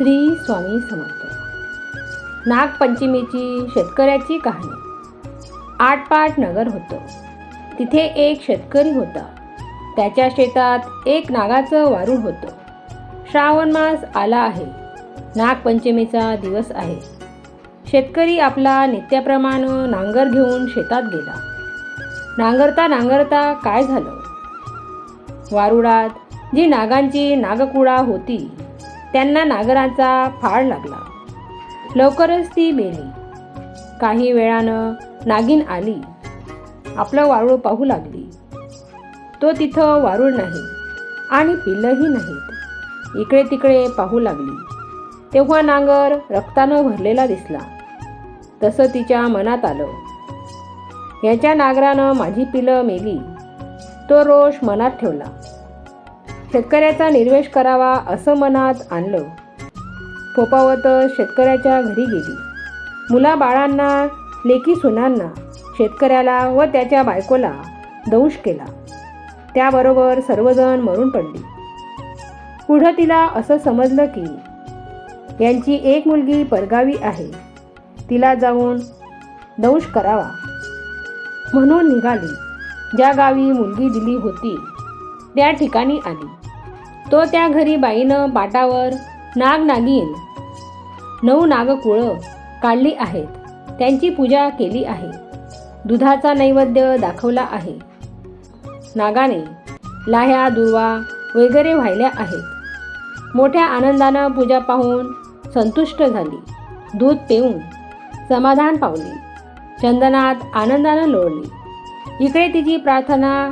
श्री स्वामी समर्थ. नागपंचमीची शेतकऱ्याची कहाणी. आटपाट नगर होतं. तिथे एक शेतकरी होता. त्याच्या शेतात एक नागाचं वारूळ होतं. श्रावण मास आला आहे. नागपंचमीचा दिवस आहे. शेतकरी आपला नित्याप्रमाणे नांगर घेऊन शेतात गेला. नांगरता नांगरता काय झालं? वारुळात जी नागांची नागकुळा होती त्यांना नागराचा फाळ लागला. लवकरच ती मेली. काही वेळानं नागिन आली. आपलं वारूळ पाहू लागली. तो तिथं वारूळ नाही आणि पिल्लंही नाहीत. इकडे तिकडे पाहू लागली. तेव्हा नांगर रक्तानं भरलेला दिसला. तसं तिच्या मनात आलं. याच्या नागरानं माझी पिलं मेली. तो रोष मनात ठेवला. शेतकऱ्याचा निर्वेश करावा असं मनात आणलं. फोपावत शेतकऱ्याच्या घरी गेली. मुला बाळांना लेकी सुनांना शेतकऱ्याला व त्याच्या बायकोला दंश केला. त्याबरोबर सर्वजण मरून पडली. पुढं तिला असं समजलं की यांची एक मुलगी परगावी आहे. तिला जाऊन दंश करावा. म्हणून निघाली. ज्या गावी मुलगी दिली होती त्या ठिकाणी आली. तो त्या घरी बाईनं पाटावर नाग नागीन नऊ नागकुळं काढली आहेत. त्यांची पूजा केली आहे. दुधाचा नैवेद्य दाखवला आहे. नागाने लाह्या दुर्वा वगैरे व्हायल्या आहेत. मोठ्या आनंदानं पूजा पाहून संतुष्ट झाली. दूध पिऊन समाधान पावली. चंदनात आनंदानं लोळली. इकडे तिची प्रार्थना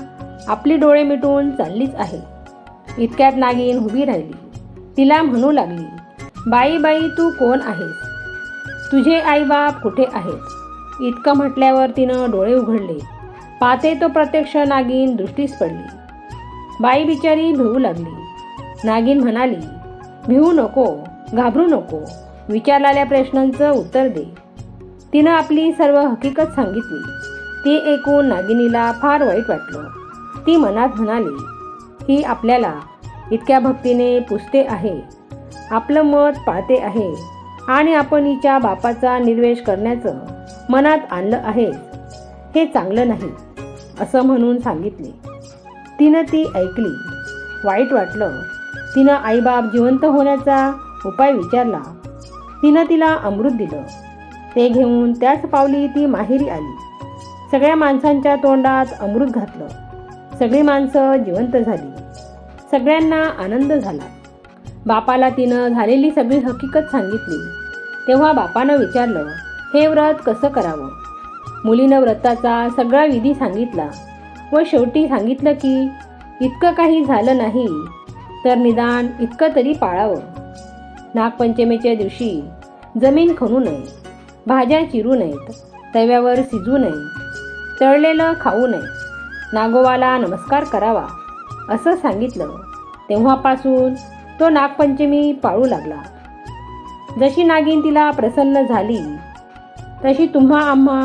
आपली डोळे मिटून चाललीच आहे. इतक्यात नागिन उभी राहिली. तिला म्हणू लागली बाई बाई तू कोण आहेस? तुझे आईबाप कुठे आहेत? इतकं म्हटल्यावर तिनं डोळे उघडले. पाहते तो प्रत्यक्ष नागिन दृष्टीस पडली. बाई बिचारी भिवू लागली. नागिन म्हणाली भिवू नको घाबरू नको विचारलेल्या प्रश्नांचं उत्तर दे. तिनं आपली सर्व हकीकत सांगितली. ती ऐकून नागिनीला फार वाईट वाटलं. ती मनात म्हणाली ही आपल्याला इतक्या भक्तीने पुसते आहे. आपलं मत पाळते आहे. आणि आपण हिच्या बापाचा निर्वेश करण्याचं मनात आणलं आहे. हे चांगलं नाही असं म्हणून सांगितले. तिनं ती ऐकली. वाईट वाटलं. तिनं आईबाप जिवंत होण्याचा उपाय विचारला. तिनं तिला अमृत दिलं. ते घेऊन त्याच पावली ती माहेरी आली. सगळ्या माणसांच्या तोंडात अमृत घातलं. सगळी माणसं जिवंत झाली. सगळ्यांना आनंद झाला. बापाला तिनं झालेली सगळी हकीकत सांगितली. तेव्हा बापानं विचारलं हे व्रत कसं करावं? मुलीनं व्रताचा सगळा विधी सांगितला व शेवटी सांगितलं की इतकं काही झालं नाही तर निदान इतकं तरी पाळावं. नागपंचमीच्या दिवशी जमीन खणू नये भाज्या चिरू नयेत तव्यावर शिजू नये तळलेलं खाऊ नये नागोवाला नमस्कार करावा असं सांगितलं. तेव्हापासून तो नागपंचमी पाळू लागला. जशी नागिन तिला प्रसन्न झाली तशी तुम्हा आम्हा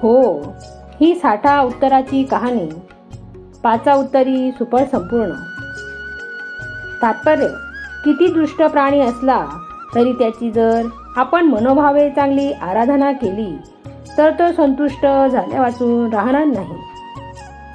हो ही साठा उत्तराची कहाणी पाचा उत्तरी सुपर संपूर्ण. तात्पर्य किती दुष्ट प्राणी असला तरी त्याची जर आपण मनोभावे चांगली आराधना केली तर तो संतुष्ट झाल्या वाचून राहणार नाही.